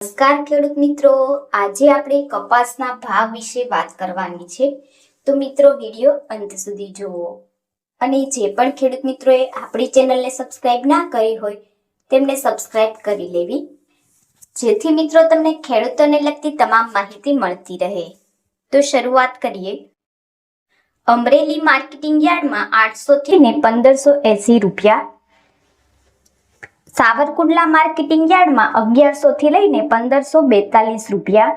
નમસ્કાર ખેડૂત મિત્રો. આજે આપણે કપાસના ભાવ વિશે વાત કરવાની છે. તો મિત્રો, વીડિયો અંત સુધી જુઓ. અને જે પણ ખેડૂત મિત્રોએ આપણી ચેનલને સબસ્ક્રાઇબ ના કરી હોય, તેમને સબસ્ક્રાઇબ કરી લેવી. જેથી મિત્રો તમને ખેડૂતોને લગતી તમામ માહિતી મળતી રહે. તો શરૂઆત કરીએ. અમરેલી માર્કેટિંગ યાર્ડમાં આઠસો થી ને પંદરસો એસી રૂપિયા સાવરકુંડલા માર્કેટિંગ યાર્ડમાં અગિયારસો થી લઈને પંદરસો બેતાલીસ રૂપિયા.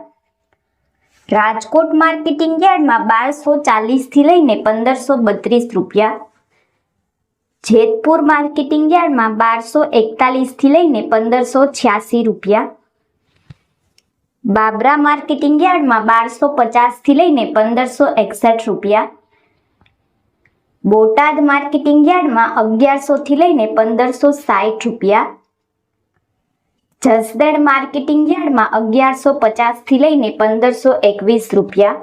રાજકોટ માર્કેટિંગ યાર્ડમાં બારસો ચાલીસથી લઈને પંદરસો બત્રીસ રૂપિયા. જેતપુર માર્કેટિંગ યાર્ડમાં બારસો એકતાલીસથી લઈને પંદરસો છ્યાસી રૂપિયા. બાબરા માર્કેટિંગ યાર્ડમાં બારસો પચાસથી લઈને પંદરસો એકસઠ રૂપિયા. બોટાદ માર્કેટિંગ યાર્ડમાં અગિયારસો થી લઈને પંદરસો સાઠ રૂપિયા. જસદણ માર્કેટિંગ યાર્ડમાં અગિયારસો પચાસથી લઈને પંદરસો એકવીસ રૂપિયા.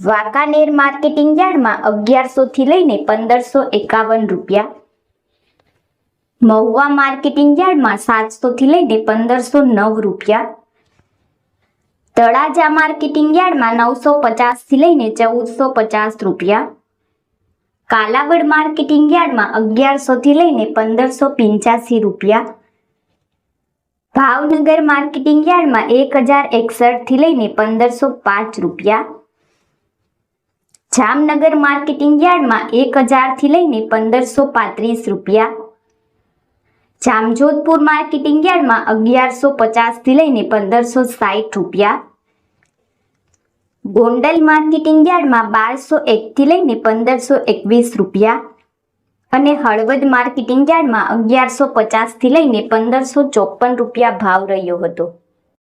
વાંકાનેર માર્કેટિંગ યાર્ડમાં અગિયારસો થી લઈને પંદરસો એકાવન રૂપિયા. મહુવા માર્કેટિંગ યાર્ડમાં સાતસો થી લઈને પંદરસો નવ રૂપિયા. તળાજા માર્કેટિંગ યાર્ડમાં નવસો પચાસથી લઈને ચૌદસો પચાસ રૂપિયા. કાલાવડ માર્કેટિંગ યાર્ડમાં અગિયારસોથી લઈને પંદરસો પંચ્યાસી રૂપિયા. ભાવનગર માર્કેટિંગ યાર્ડમાં એક હજાર એકસઠથી લઈને પંદરસો પાંચ રૂપિયા. જામનગર માર્કેટિંગ યાર્ડમાં એક હજારથી લઈને પંદરસો પાંત્રીસ રૂપિયા. જામજોધપુર માર્કેટિંગ યાર્ડમાં અગિયારસો પચાસથી લઈને પંદરસો સાઠ રૂપિયા. ગોંડલ માર્કેટિંગ યાર્ડમાં બારસો એકથી લઈને પંદરસો એકવીસ રૂપિયા અને હળવદ માર્કેટિંગ યાર્ડમાં અગિયારસો પચાસથી લઈને પંદરસો ચોપન રૂપિયા ભાવ રહ્યો હતો.